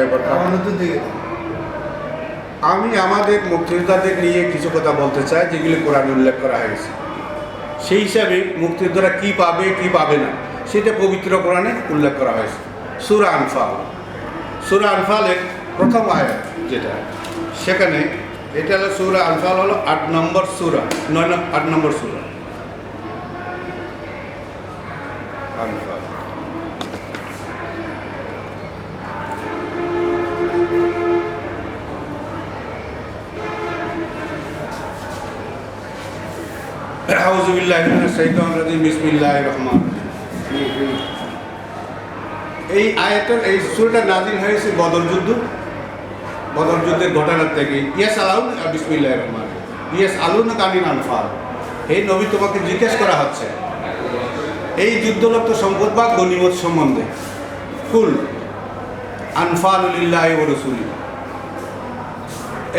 রহমতুল্লাহ আমি আমাদের মুক্তিযোদ্ধাদের নিয়ে কিছু কথা বলতে চাই যেগুলি কোরআনে উল্লেখ করা হয়েছে। সেই হিসাবে মুক্তিযোদ্ধারা কি পাবে কি পাবে না সেটা পবিত্র কোরআনে উল্লেখ করা হয়েছে। সুরা আনফাল। সুরা আনফালের প্রথম আয়াত যেটা সেখানে এটা হলো সুরা আনফাল হলো আট নম্বর সুরা নয় আট নম্বর সুরা। আনফাল। এই আয়াতের, এই সুরটা নাজিল হয়েছে বদর যুদ্ধ। বদর যুদ্ধের ঘটনার থেকে। ইয়াস আলাউন বিসমিল্লাহ রহমান। ইয়াস আলুন কানিন আনফাল। এই নবী, তোমাকে জিজ্ঞেস করা হচ্ছে, এই যুদ্ধলব্ধ সম্পদ বা গণিমত সম্বন্ধে। কুল, আনফাল উলিল্লাহ ও রসুলি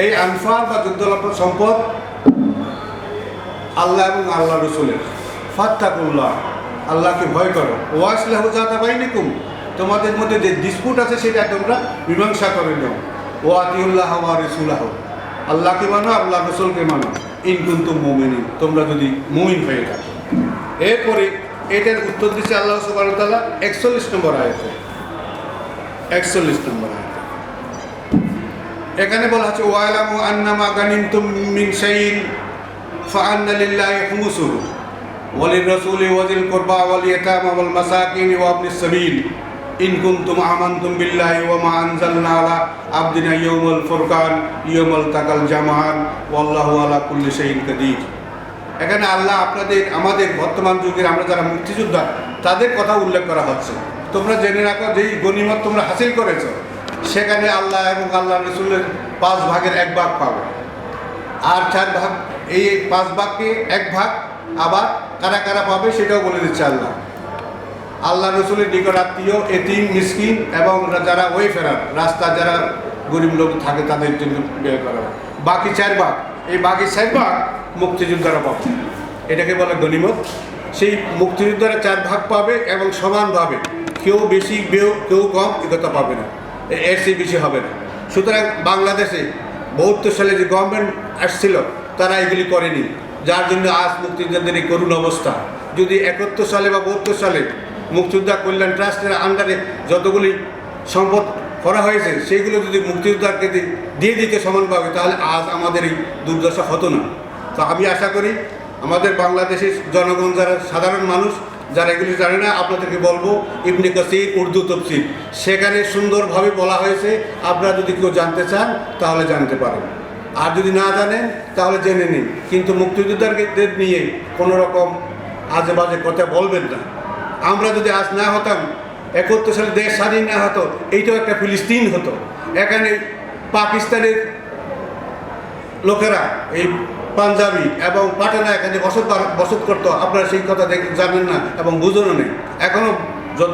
এই আনফাল বা যুদ্ধলব্ধ সম্পদ আল্লাহ এবং আল্লাহ রসুলের। ফাত্তাকুল্লাহ, আল্লাহকে ভয় করো। ওয়াসলাহ জাতা বাইনিকুম, তোমাদের মধ্যে যে ডিসপুট আছে সেটা তোমরা মীমাংসা করে নাও। ও আতিউল্লাহ ওয়া রসুলাহ, আল্লাহকে মানো, আল্লাহ রসুলকে মানো। ইনকুন্তু মোমিনি তোমরা যদি মুমিন হয়ে থাকো এরপরে এটার উত্তর দিচ্ছে আল্লাহ সুবাহ তাআলা একচল্লিশ নম্বর আয়তে। একচল্লিশ নম্বর আয়তে। এখানে বলা হচ্ছে, ওয়ালামু আন্নামা গানিমতুম মিন শাইইন فأن لله خمسه وللرسول وذي القربى واليتامى والمساكين وابن السبيل إن كنتم آمنتم بالله وما أنزلنا على عبدنا يوم الفرقان يوم التقى الجمعان والله على كل شيء قدير এখানে আল্লাহ আপনাদের আমাদের বর্তমান যুগের আমরা যারা মুক্তিযোদ্ধা তাদের কথা উল্লেখ করা হচ্ছে তোমরা জেনে রাখো যেই গণিমত তোমরা হাসিল করেছো সেখানে আল্লাহ এবং আল্লাহ রসুলের পাঁচ ভাগের এক ভাগ পাবে আর চার ভাগ এই পাঁচ ভাগকে এক ভাগ আবার কারা কারা পাবে সেটাও বলে দিচ্ছে আল্লাহ। আল্লাহ রসুলের নিকট আত্মীয়, এতিম, মিসকিন এবং যারা ওই ফেরার রাস্তা যারা গরিব লোক থাকে তাদের জন্য ব্যয় করা। বাকি চার ভাগ, এই বাকি চার ভাগ মুক্তিযোদ্ধারা পাবে। এটাকে বলে গণিমত সেই মুক্তিযোদ্ধারা চার ভাগ পাবে এবং সমানভাবে কেউ বেশি, কেউ কেউ কম একথা পাবে না। এর চেয়ে বেশি হবে না। সুতরাং বাংলাদেশে বহত্তর সালে যে গভর্নমেন্ট আসছিল তারা এগুলি করেনি। যার জন্য আজ মুক্তিযোদ্ধাদের এই করুণ অবস্থা। যদি একাত্তর সালে বা বহত্তর সালে মুক্তিযোদ্ধা কল্যাণ ট্রাস্টের আন্ডারে যতগুলি সম্পদ করা হয়েছে, সেইগুলো যদি মুক্তিযোদ্ধাকে দিয়ে দিতে সমানভাবে, তাহলে আজ আমাদের এই দুর্দশা হতো না। তো আমি আশা করি আমাদের বাংলাদেশের জনগণ যারা সাধারণ মানুষ, যারা এগুলি জানে না, আপনাদেরকে বলব, ইবনে কাসির, উর্দু তফসির সেখানে সুন্দরভাবে বলা হয়েছে, আপনারা যদি কেউ জানতে চান, তাহলে জানতে পারেন। আর যদি না জানেন তাহলে জেনে নিন। কিন্তু মুক্তিযোদ্ধাদের নিয়ে কোনো রকম আজে বাজে কথা বলবেন না। আমরা যদি আজ না হতাম, একাত্তর সালে দেশ স্বাধীন না হতো, এইটাও একটা ফিলিস্তিন হতো। এখানে পাকিস্তানের লোকেরা এই পাঞ্জাবি এবং পাটানা এখানে বসত বসত করতো। আপনারা সেই কথা দেখ জানেন না এবং বুঝনও নেই। এখনও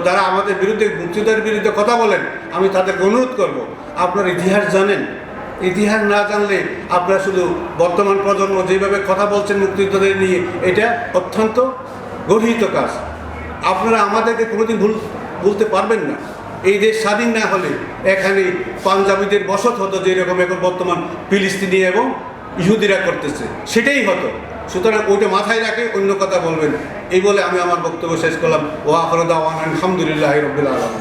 যারা আমাদের বিরুদ্ধে মুক্তিযোদ্ধার বিরুদ্ধে কথা বলেন, আমি তাদেরকে অনুরোধ করব, আপনার ইতিহাস জানেন। ইতিহাস না জানলে আপনারা শুধু বর্তমান প্রজন্ম যেভাবে কথা বলছেন মুক্তিযোদ্ধাদের নিয়ে, এটা অত্যন্ত গর্হিত কাজ। আপনারা আমাদেরকে কোনোদিন ভুল বলতে পারবেন না। এই দেশ স্বাধীন না হলে এখানে পাঞ্জাবিদের বসত হতো যেরকম এখন বর্তমান ফিলিস্তিনি এবং ইহুদিরা করতেছে। সেটাই হতো। সুতরাং ওইটা মাথায় রাখে, অন্য কথা বলবেন। এই বলে আমি আমার বক্তব্য শেষ করলাম। আখরুদা ওয়ান আলহামদুলিল্লাহ রবিল আলম